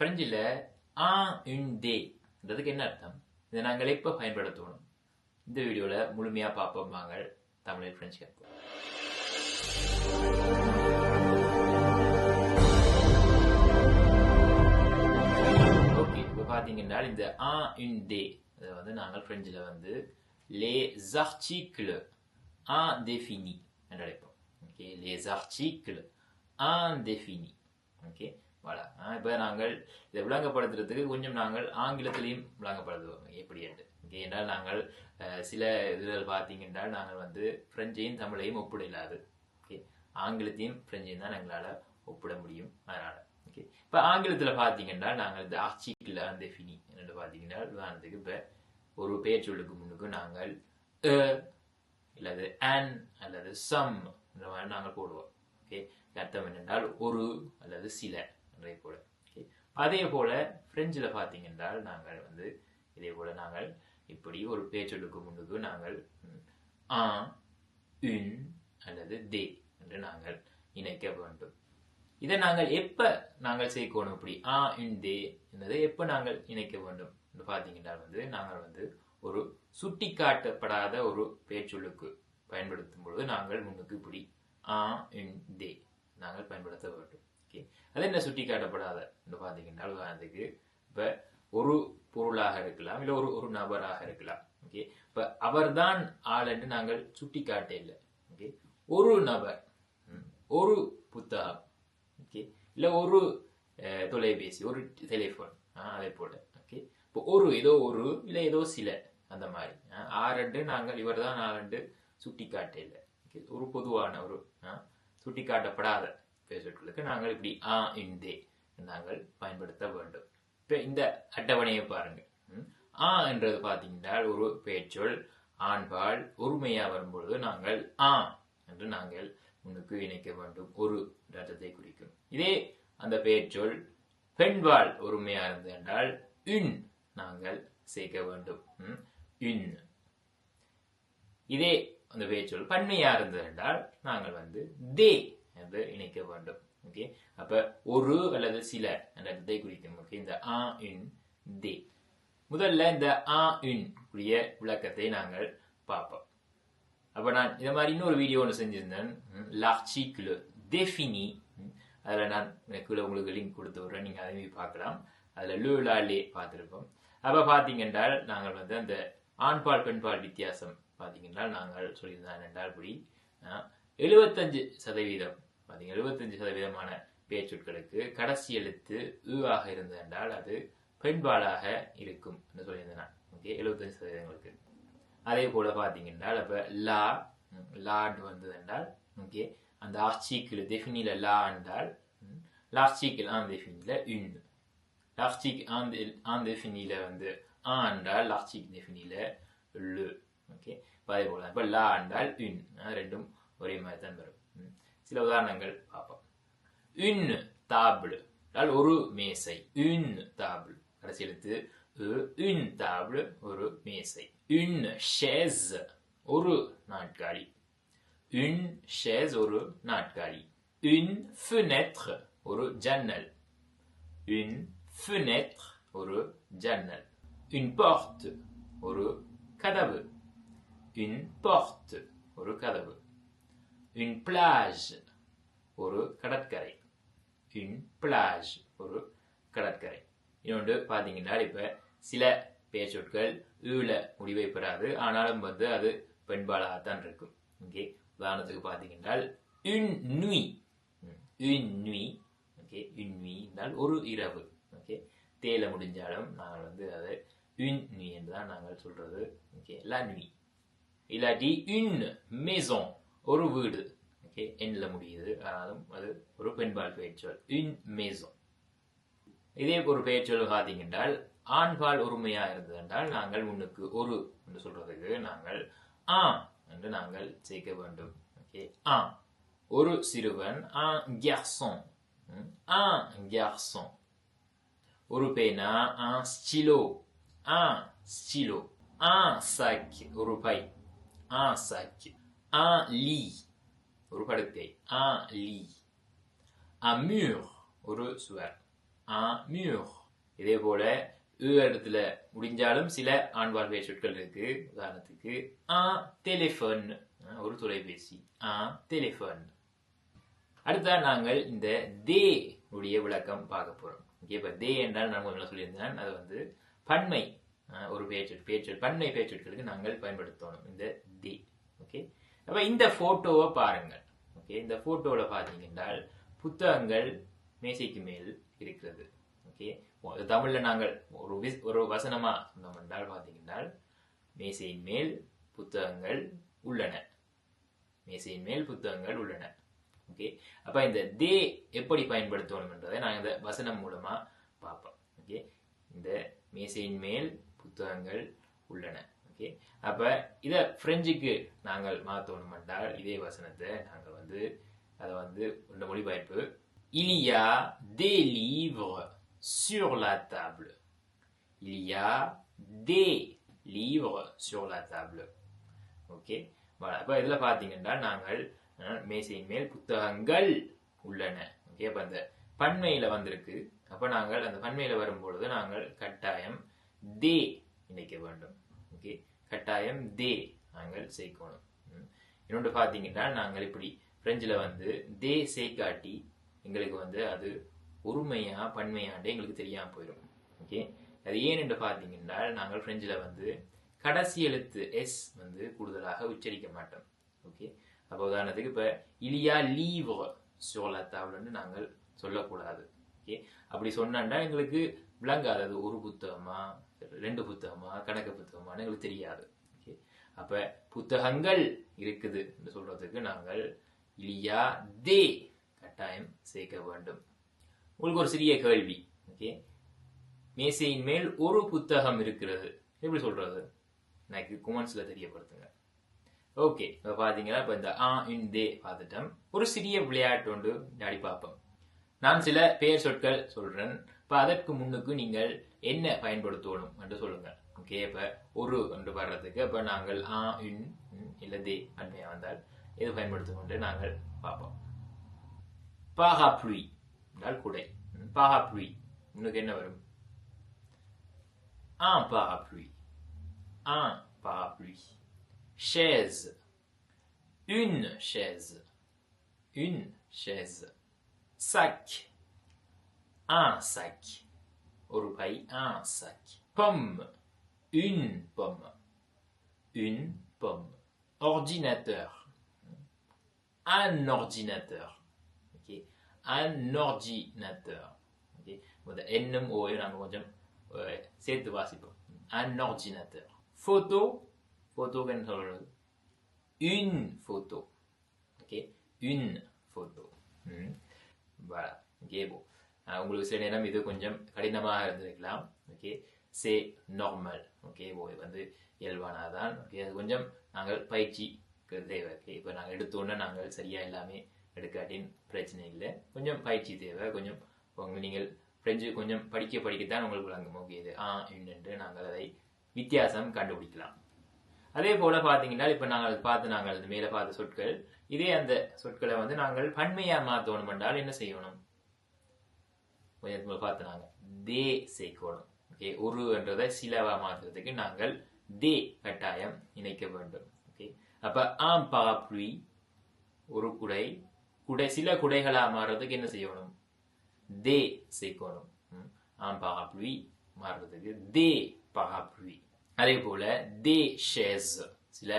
பிரெஞ்சில் ஆ இன் டே என்றதுக்கு என்ன அர்த்தம்? இதை நாங்கள் எப்போ பயன்படுத்தணும்? இந்த வீடியோவில் முழுமையாக பார்ப்போம் நாங்கள் தமிழில் பிரெஞ்சு கற்போம். ஓகே இப்போ பார்த்தீங்கன்னா இந்த ஆ இன் டே இதை வந்து நாங்கள் பிரெஞ்சில் வந்து லே articles indéfinis என்று அழைப்போம் ஓகே les ஆ indéfinis ஓகே voilà இப்போ நாங்கள் இதை விளங்கப்படுத்துறதுக்கு கொஞ்சம் நாங்கள் ஆங்கிலத்திலையும் விளங்கப்படுத்துவோம். எப்படி என்று. என்றால் நாங்கள் சில இதில் பார்த்தீங்கன்னா நாங்கள் வந்து பிரெஞ்சையும் தமிழையும் ஒப்பிட இல்லாது. ஓகே. ஆங்கிலத்தையும் பிரெஞ்சையும் தான் எங்களால் ஒப்பிட முடியும். அதனால் ஓகே. இப்போ ஆங்கிலத்தில் பார்த்தீங்கன்னா நாங்கள் இந்த ஆர்ச்சிக்கில் அந்த ஃபினி என்று பார்த்தீங்கன்னா உதாரணத்துக்கு இப்போ ஒரு பெயர் சொல்லுக்கு முன்னுக்கு நாங்கள் அ அல்லது அன் அல்லது சம் இந்த மாதிரி நாங்கள் போடுவோம். ஓகே. அர்த்தம் என்னென்றால் ஒரு அல்லது சில. அதே போல. ஓகே அதே போல பிரெஞ்சில் பார்த்தீங்கன்றால் நாங்கள் வந்து இதே போல நாங்கள் இப்படி ஒரு பேச்சொல்லுக்கு முன்னுக்கு நாங்கள் ஆ உன் அல்லது தே என்று நாங்கள் இணைக்க வேண்டும். இதை நாங்கள் எப்ப நாங்கள் சேர்க்கணும் இப்படி ஆ இன் தே என்பதை எப்ப நாங்கள் இணைக்க வேண்டும் என்று பார்த்தீங்கன்னா வந்து நாங்கள் வந்து ஒரு சுட்டி காட்டப்படாத ஒரு பேச்சொல்லுக்கு பயன்படுத்தும் பொழுது நாங்கள் முன்னுக்கு இப்படி ஆ இன் தே நாங்கள் பயன்படுத்த வேண்டும். ஓகே. அது என்ன சுட்டி காட்டப்படாத பார்த்தீங்கன்னா உதாரணத்துக்கு இப்போ ஒரு பொருளாக இருக்கலாம் இல்லை ஒரு ஒரு நபராக இருக்கலாம். ஓகே. இப்போ அவர்தான் ஆள் என்று நாங்கள் சுட்டி காட்ட இல்லை. ஓகே. ஒரு நபர் ஒரு புத்தகம் ஓகே. இல்லை ஒரு அஹ், தொலைபேசி ஒரு டெலிஃபோன் அதே போல. ஓகே. இப்போ ஒரு ஏதோ ஒரு இல்லை ஏதோ சில அந்த மாதிரி. அஹ், ஆறண்டு நாங்கள் இவர் தான் ஆறண்டு சுட்டி காட்ட இல்லை. ஓகே. ஒரு பொதுவான ஒரு சுட்டி காட்டப்படாத பேசுகளுக்கு நாங்கள் இப்படி ஆ இந்தே நாங்கள் பயன்படுத்த வேண்டும். இப்போ இந்த அட்டவணையை பாருங்க. ஆ என்றது பார்த்தீங்கன்னா ஒரு பேச்சொல் ஆண்பால் ஒருமையாக வரும்பொழுது நாங்கள் ஆ என்று நாங்கள் முன்னுக்கு இணைக்க வேண்டும். ஒரு ரத்தத்தை குறிக்கும். இதே அந்த பெயர்ச்சொல் பெண்பால் ஒருமையா இருந்தது என்றால் இன் நாங்கள் சேர்க்க வேண்டும். இன். இதே அந்த பெயர்ச்சொல் பன்மையா இருந்தது என்றால் நாங்கள் வந்து தே என்று இணைக்க வேண்டும். ஓகே அப்ப ஒரு அல்லது சில என்ற இதை குறிக்கும். ஓகே இந்த ஆ இன் தே. முதல்ல இந்த ஆ இன் உடைய விளக்கத்தை நாங்கள் பார்ப்போம். அப்ப நான் இந்த மாதிரி இன்னொரு வீடியோ ஒன்று செஞ்சிருந்தேன். லார்ச்சிக்குல டெஃபினி அதில் நான் கீழே உங்களுக்கு லிங்க் கொடுத்து விட்றேன். நீங்கள் அதையும் பார்க்கலாம். அதில் லூலாலே பார்த்துருப்போம். அப்போ பார்த்தீங்கன்றால் நாங்கள் வந்து அந்த ஆண்பால் பெண்பால் வித்தியாசம் பார்த்தீங்கன்னா நாங்கள் சொல்லியிருந்தோம் என்றால் இப்படி எழுபத்தஞ்சு சதவீதம் பார்த்தீங்க எழுபத்தஞ்சு சதவீதமான பேச்சொற்களுக்கு கடைசி எழுத்து உ ஆக இருந்தது என்றால் அது பெண்பாலாக இருக்கும் என்று சொல்லியிருந்தேன் ஓகே எழுபத்தஞ்சு சதவீதங்களுக்கு. அதே போல பார்த்தீங்கன்னா அப்ப லா ம், லாட் வந்தது என்றால் ஓகே அந்த ஆர்ச்சிக்கில் டெஃபினில லா என்றால் லாஸ்டிக்கில் ஆன் டெஃபினில இன். லாஸ்டிக் ஆன் ஆன் டெஃபினில வந்து ஆ என்றால் லாஸ்டிக் டெஃபினில லு. ஓகே அதே போல இப்போ லா என்றால் இன். ரெண்டும் ஒரே மாதிரி தான் வரும். ம். சில உதாரணங்கள் பார்ப்போம். உன் தாபிள் என்றால் ஒரு மேசை. உன் தாபிள் கடைசி எழுத்து. உன் தாபிள் ஒரு மேசை. உன் ஷேஸ் ஒரு நாட்காலி உன் ஷேஸ் ஒரு நாட்காலி உன் fenêtre ஒரு ஜன்னல். உன் fenêtre ஒரு ஜன்னல். une porte ஒரு கதவு. une porte ஒரு கதவு. Une plage ஒரு கடற்கரை. une plage ஒரு கடற்கரை. இன்னொன்று பார்த்தீங்கன்னா இப்போ சில பேச்சொற்கள் ஈழ முடிவை பெறாது. ஆனாலும் வந்து அது பெண்பாலாகத்தான் இருக்கும். இங்கே உதாரணத்துக்கு பார்த்தீங்கன்னா une nuit une nuit okay une nuit என்றால் ஒரு இரவு. ஓகே தேல முடிஞ்சாலும் நாங்கள் வந்து அதை une nuit என்று தான் நாங்கள் சொல்றது. ஓகே லா nuit இல்லாட்டி une maison ஒரு வீடு. ஓகே எண்ணில் முடியுது. ஆனாலும் அது ஒரு பெண்பால் பெயர்ச்சொல் இன் maison. இதே ஒரு பெயர்ச்சொல் பார்த்தீங்கன்றால் ஆண்பால் உரிமையாக இருந்தது என்றால் நாங்கள் முன்னுக்கு ஒரு என்று சொல்றதுக்கு நாங்கள் ஆ என்று நாங்கள் சேர்க்க வேண்டும். ஓகே ஆ ஒரு சிறுவன் ஆ garçon. ம், un ஒரு பேனா ஆ ஸ்டிலோ ஆ ஸ்டிலோ ஆ sac ஒரு பை. ஆ sac. Un lit. ஒரு un lit. Un mur ஒரு சுவர் un mur. இதே போல ஏ இடத்துல முடிஞ்சாலும் சில ஆண்பால் சொற்கள் இருக்கு. உதாரணத்துக்கு ஆ டெலிஃபோன் ஒரு தொலைபேசி ஆ டெலிஃபோன் அடுத்தா நாங்கள் இந்த தே உடைய விளக்கம் பார்க்க போறோம். ஓகே இப்போ தே என்றால் நான் முதல்ல சொல்லியிருந்தேன். அது வந்து பன்மை ஒரு பேச்சொல் பேச்சொல் பன்மை பேச்சொற்களுக்கு நாங்கள் பயன்படுத்தணும். இந்த தே அப்ப இந்த போட்டோவை பாருங்கள். ஓகே இந்த போட்டோல பார்த்தீங்கன்றால் புத்தகங்கள் மேசைக்கு மேல் இருக்கிறது. ஓகே தமிழ்ல நாங்கள் ஒரு விஸ்- ஒரு வசனமா சொன்னோம் என்றால் பார்த்தீங்கன்னால் மேசையின் மேல் புத்தகங்கள் உள்ளன. மேசையின் மேல் புத்தகங்கள் உள்ளன. ஓகே அப்ப இந்த தே எப்படி பயன்படுத்தணும் என்றதை நான் இந்த வசனம் மூலமா பார்ப்போம். ஓகே இந்த மேசையின் மேல் புத்தகங்கள் உள்ளன. ஓகே அப்போ இதை ஃப்ரெஞ்சுக்கு நாங்கள் மாத்தணும் என்றால் இதே வசனத்தை நாங்கள் வந்து அதை வந்து இந்த மொழிபெயர்ப்பு இலியா தே a des livres sur la table. Il y a des livres sur la table. Okay அப்போ இதில் பார்த்தீங்கன்னா நாங்கள் மேசையின் மேல் புத்தகங்கள் உள்ளன. ஓகே அப்போ அந்த பன்மையில் வந்திருக்கு. அப்போ நாங்கள் அந்த பன்மையில் வரும்பொழுது நாங்கள் கட்டாயம் தே இணைக்க வேண்டும். ஓகே கட்டாயம் தே நாங்கள் சேர்க்கணும். ம். இன்னொன்று பார்த்தீங்கன்னா நாங்கள் இப்படி பிரெஞ்சில் வந்து தே சேர்க்காட்டி எங்களுக்கு வந்து அது ஒருமையா பன்மையாண்டு எங்களுக்கு தெரியாமல் போயிடும் ஓகே? அது ஏன் என்று பார்த்தீங்கன்னா நாங்கள் பிரெஞ்சில் வந்து கடைசி எழுத்து எஸ் வந்து கூடுதலாக உச்சரிக்க மாட்டோம். ஓகே? அப்போ உதாரணத்துக்கு இப்போ இலியா லீவ் சோலா தாவல்னு நாங்கள் சொல்லக்கூடாது. ஓகே? அப்படி சொன்னாண்டா எங்களுக்கு விளங்காது அது ஒரு புத்தகமா ரெண்டு புத்தகமா கணக்கு புத்தகமான்னு எங்களுக்கு தெரியாது. ஓகே அப்ப புத்தகங்கள் இருக்குது என்று சொல்றதுக்கு நாங்கள் இலியா தே கட்டாயம் சேர்க்க வேண்டும். உங்களுக்கு ஒரு சிறிய கேள்வி. ஓகே மேசையின் மேல் ஒரு புத்தகம் இருக்கிறது. எப்படி சொல்றது? எனக்கு குமன்ஸ்ல தெரியப்படுத்துங்க. ஓகே இப்போ பார்த்தீங்கன்னா இப்போ இந்த ஆ இன் தே பார்த்துட்டோம். ஒரு சிறிய விளையாட்டு ஒன்று விளையாடி பார்ப்போம். நான் சில பெயர் சொற்கள் சொல்றேன். இப்போ அதற்கு முன்னுக்கு நீங்கள் என்ன பயன்படுத்தணும் என்று சொல்லுங்கள். ஓகே இப்போ ஒரு என்று வர்றதுக்கு இப்போ நாங்கள் ஆ இன் இல்லை தே அண்மையாக வந்தால் இது பயன்படுத்தும் என்று நாங்கள் பார்ப்போம். பாகா parapluie என்றால் குடை. பாகா புலி இன்னுக்கு என்ன வரும்? ஆ பாகா un ஆ பாகா புலி ஷேஸ். une chaise une chaise sac un sac ஒரு பை un sac pomme une pomme une pomme ordinateur un ordinateur ok un ordinateur ok இந்த என்னும் ஓயும் நாங்கள் கொஞ்சம் அஹ், சேர்த்து வாசிப்போம் un ordinateur photo photo என்ன சொல்றது une photo ok une photo ம் voilà ok bon அஹ், உங்களுக்கு சில நேரம் இது கொஞ்சம் கடினமாக இருந்திருக்கலாம். ஓகே சே நார்மல் ஓகே ஓ இது வந்து இயல்பானதான் ஓகே அது கொஞ்சம் நாங்கள் பயிற்சி தேவை. ஓகே இப்போ நாங்கள் எடுத்தோன்னே நாங்கள் சரியாக எல்லாமே எடுக்காட்டின் பிரச்சனை இல்லை. கொஞ்சம் பயிற்சி தேவை. கொஞ்சம் உங்கள் நீங்கள் பிரெஞ்சு கொஞ்சம் படிக்க படிக்கத்தான் உங்களுக்கு விளங்கும். ஓகே இது ஆ என்று நாங்கள் அதை வித்தியாசம் கண்டுபிடிக்கலாம். அதே போல பார்த்தீங்கன்னா இப்போ நாங்கள் பார்த்து நாங்கள் இந்த மேலே பார்த்த சொற்கள் இதே அந்த சொற்களை வந்து நாங்கள் பன்மையாக மாற்றணும் என்றால் என்ன செய்யணும்? கொஞ்சம் பார்த்து நாங்கள் தே சேர்க்கணும். ஓகே ஒரு என்றதை சிலவா மாற்றுறதுக்கு நாங்கள் தே கட்டாயம் இணைக்க வேண்டும். ஓகே அப்ப ஆம் பாப்ரி ஒரு குடை. குடை சில குடைகளா மாறுறதுக்கு என்ன செய்யணும்? தே சேர்க்கணும். ம். ஆம் பாப்ரி மாறுறதுக்கு தே பாப்ரி அதே போல தே ஷேஸ் சில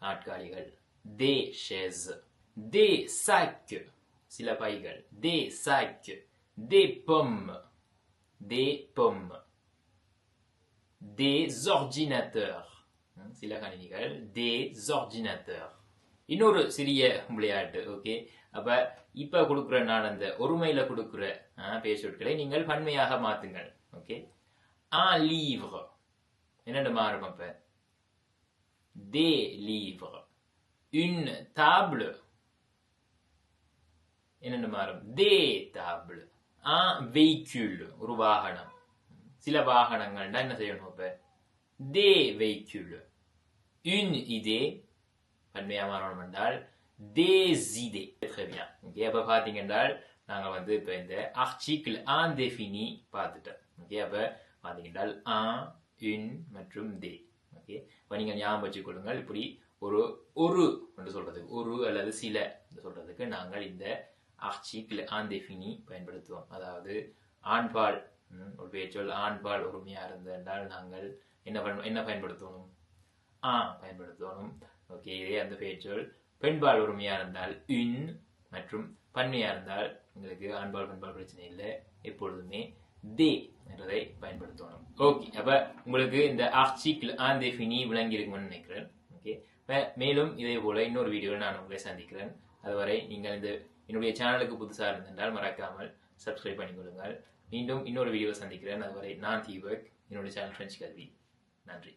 நாட்காலிகள் தே ஷேஸ். தே சாக்கு சில பைகள். தே சாக்கு des pommes. Des pommes. Des ordinateurs. சில கணினிகள் des ordinateurs. இன்னொரு சிறிய விளையாட்டு ஓகே அப்ப இப்ப கொடுக்குற நான் அந்த ஒருமையில கொடுக்குற பேச்சொற்களை நீங்கள் பன்மையாக மாத்துங்கள் ஓகே ஆ livre. என்னென்ன மாறும் அப்ப? தே livres. இன் தாபிள் என்னென்ன மாறும்? தே தாபிள் ஆ véhicule ஒரு வாகனம் சில வாகனங்கள்னா என்ன செய்யணும் இப்போ தே véhicules une idée பன்மையா மாறணும் என்றால் des idées très bien okay அப்ப பாத்தீங்க என்றால் நாங்கள் வந்து இப்போ இந்த ஆர்டிகிள் ஆன் டெஃபினி பார்த்துட்டோம் ஓகே அப்போ என்றால் ஆ இன் மற்றும் தே ஓகே இப்போ நீங்கள் ஞாபகம் வச்சுக்கொள்ளுங்கள் இப்படி ஒரு ஒரு என்று சொல்றதுக்கு ஒரு அல்லது சில என்று சொல்றதுக்கு நாங்கள் இந்த ஆர்ச்சிக்கில் ஆந்தெஃபினி பயன்படுத்துவோம். அதாவது ஆண்பால் ஒரு பேச்சொல் ஆண்பால் உரிமையாக இருந்தால் நாங்கள் என்ன பண் என்ன பயன்படுத்தணும்? ஆ பயன்படுத்தணும். ஓகே இதே அந்த பேச்சொல் பெண்பால் உரிமையாக இருந்தால் இன் மற்றும் பன்மையாக இருந்தால் உங்களுக்கு ஆண்பால் பெண்பால் பிரச்சனை இல்லை. எப்பொழுதுமே தே என்றதை பயன்படுத்தணும். ஓகே அப்போ உங்களுக்கு இந்த ஆர்ச்சிக்கில் ஆன் டெஃபினி நினைக்கிறேன். ஓகே மேலும் இதே போல இன்னொரு வீடியோவில் நான் உங்களை சந்திக்கிறேன். அதுவரை நீங்கள் இந்த என்னுடைய சேனலுக்கு புதுசாக இருந்திருந்தால் மறக்காமல் சப்ஸ்கிரைப் பண்ணிக்கொள்ளுங்கள். மீண்டும் இன்னொரு வீடியோ சந்திக்கிறேன். அதுவரை நான் தீபக் என்னுடைய சேனல் ஃப்ரெஞ்ச் கல்வி நன்றி.